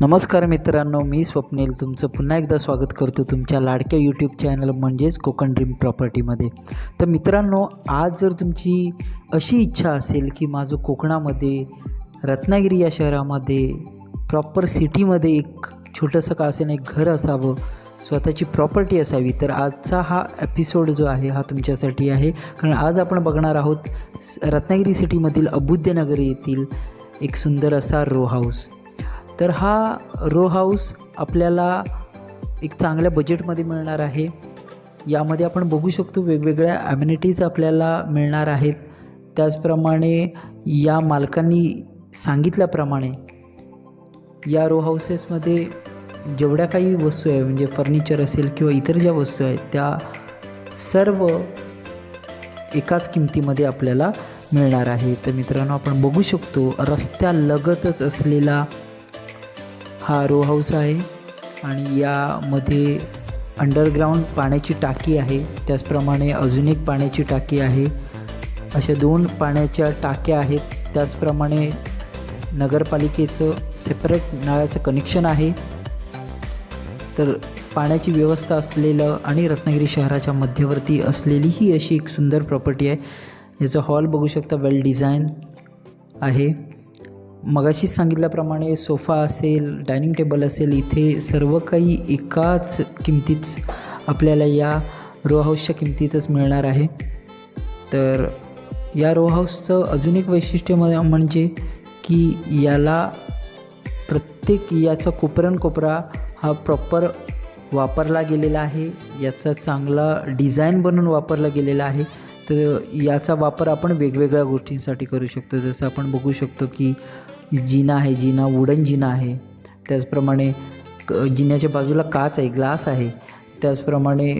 नमस्कार मित्रांनो मी स्वप्नील. तुमचं पुन्हा एकदा स्वागत करतो तुमच्या लाडक्या यूट्यूब चॅनल म्हणजेच कोकण ड्रीम प्रॉपर्टीमध्ये तर मित्रांनो आज जर तुमची अशी इच्छा असेल की माझं कोकणामध्ये रत्नागिरी या शहरामध्ये प्रॉपर सिटीमध्ये एक छोटंसं का असेल एक घर असावं स्वतःची प्रॉपर्टी असावी तर आजचा हा एपिसोड जो आहे हा तुमच्यासाठी आहे. कारण आज आपण बघणार आहोत रत्नागिरी सिटीमधील अबुद्धनगर येथील एक सुंदर असा रो हाऊस तर हा रो हाऊस आपल्याला एक चांगल्या बजेटमध्ये मिळणार आहे. यामध्ये आपण बघू शकतो वेगवेगळ्या ॲम्युनिटीज आपल्याला मिळणार आहेत. त्याचप्रमाणे या मालकांनी सांगितल्याप्रमाणे या रो हाऊसेसमध्ये जेवढ्या काही वस्तू आहे म्हणजे फर्निचर असेल किंवा इतर ज्या वस्तू आहेत त्या सर्व एकाच किमतीमध्ये आपल्याला मिळणार आहे. तर मित्रांनो आपण बघू शकतो रस्त्यालगतच असलेला हा रो हाऊस आहे आणि यामध्ये अंडरग्राऊंड पाण्याची टाकी आहे. त्याचप्रमाणे अजून एक पाण्याची टाकी आहे. अशा दोन पाण्याच्या टाक्या आहेत. त्याचप्रमाणे नगरपालिकेचं सेपरेट नळाचं कनेक्शन आहे. तर पाण्याची व्यवस्था असलेलं आणि रत्नागिरी शहराच्या मध्यवर्ती असलेली ही अशी एक सुंदर प्रॉपर्टी आहे. याचं हॉल बघू शकता वेल डिझाईन आहे. मगाशीच सांगितल्याप्रमाणे सोफा असेल डायनिंग टेबल असेल इथे सर्व काही एकाच किमतीच आपल्याला या रो हाऊसच्या किमतीतच मिळणार आहे. तर या रो हाऊसचं अजून एक वैशिष्ट्य म- म्हणजे की याला प्रत्येक याचा कोपरन कोपरा हा प्रॉपर वापरला गेलेला आहे. याचा चांगला डिझाईन बनवून वापरला गेलेला आहे. तर याचा वापर आपण वेगवेगळ्या गोष्टींसाठी करू शकतो. जसं आपण बघू शकतो की जिना आहे जिना वुडन जिना आहे. त्याचप्रमाणे क जिन्याच्या बाजूला काच आहे ग्लास आहे. त्याचप्रमाणे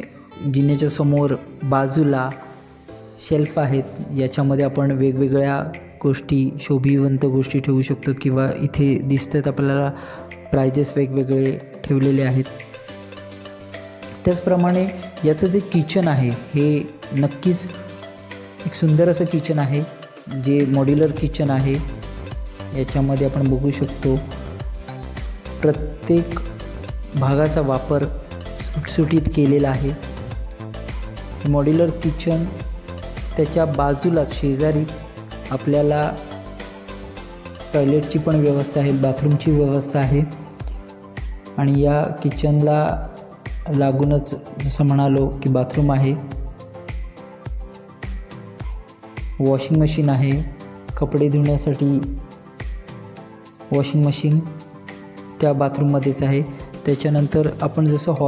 जिन्याच्या समोर बाजूला शेल्फ आहेत. याच्यामध्ये आपण वेगवेगळ्या गोष्टी शोभिवंत गोष्टी ठेवू शकतो किंवा इथे दिसतात आपल्याला प्रायजेस वेगवेगळे ठेवलेले आहेत. त्याचप्रमाणे याचं जे किचन आहे हे नक्कीच एक सुंदर असं किचन आहे जे मॉड्युलर किचन आहे. याच्यामध्ये आपण बघू शकतो प्रत्येक भागाचा वापर सुटसुटीत केलेला आहे. मॉड्युलर किचन त्याच्या बाजूलाच शेजारीच आपल्याला टॉयलेटची पण व्यवस्था आहे बाथरूमची व्यवस्था आहे. आणि या किचनला लागूनच जसं म्हणालो की बाथरूम आहे. वॉशिंग मशीन आहे. कपडे धुण्यासाठी वॉशिंग मशीन त्या बाथरूममध्येच आहे. त्याच्यानंतर आपण जसं हॉल